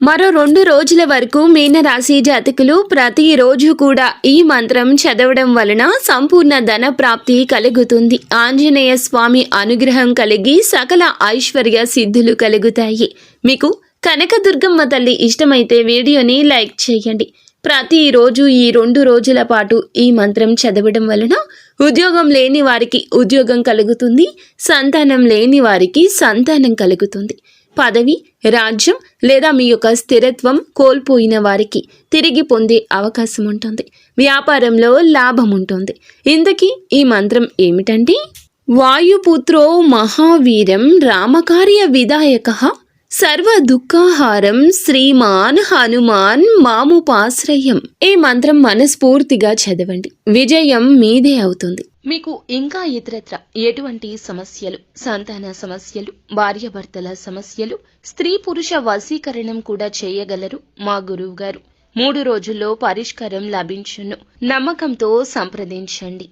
మరో రెండు రోజుల వరకు మీనరాశి జాతకులు ప్రతిరోజు కూడా ఈ మంత్రం చదవడం వలన సంపూర్ణ ధన ప్రాప్తి కలుగుతుంది. ఆంజనేయ స్వామి అనుగ్రహం కలిగి సకల ఐశ్వర్య సిద్ధులు కలుగుతాయి. మీకు కనకదుర్గమ్మ తల్లి ఇష్టమైతే వీడియోని లైక్ చేయండి. ప్రతిరోజు ఈ రెండు రోజుల పాటు ఈ మంత్రం చదవడం వలన ఉద్యోగం లేని వారికి ఉద్యోగం కలుగుతుంది. సంతానం లేని వారికి సంతానం కలుగుతుంది. పదవి రాజ్యం లేదా మీ యొక్క స్థిరత్వం కోల్పోయిన వారికి తిరిగి పొందే అవకాశం ఉంటుంది. వ్యాపారంలో లాభం ఉంటుంది. ఇందుకీ ఈ మంత్రం ఏమిటంటే? వాయుపుత్రో మహావీరం రామకార్య విధాయక సర్వ దుఃఖాహారం శ్రీమాన్ హనుమాన్ మాముపాశ్రయం. ఈ మంత్రం మనస్ఫూర్తిగా చదవండి. విజయం మీదే అవుతుంది. మీకు ఇంకా ఇతరత్ర ఎటువంటి సమస్యలు సంతాన సమస్యలు భార్యాభర్తల సమస్యలు స్త్రీ పురుష వశీకరణం కూడా చేయగలరు? మా గురువు గారు మూడు రోజుల్లో పరిష్కారం లభించును. నమ్మకంతో సంప్రదించండి.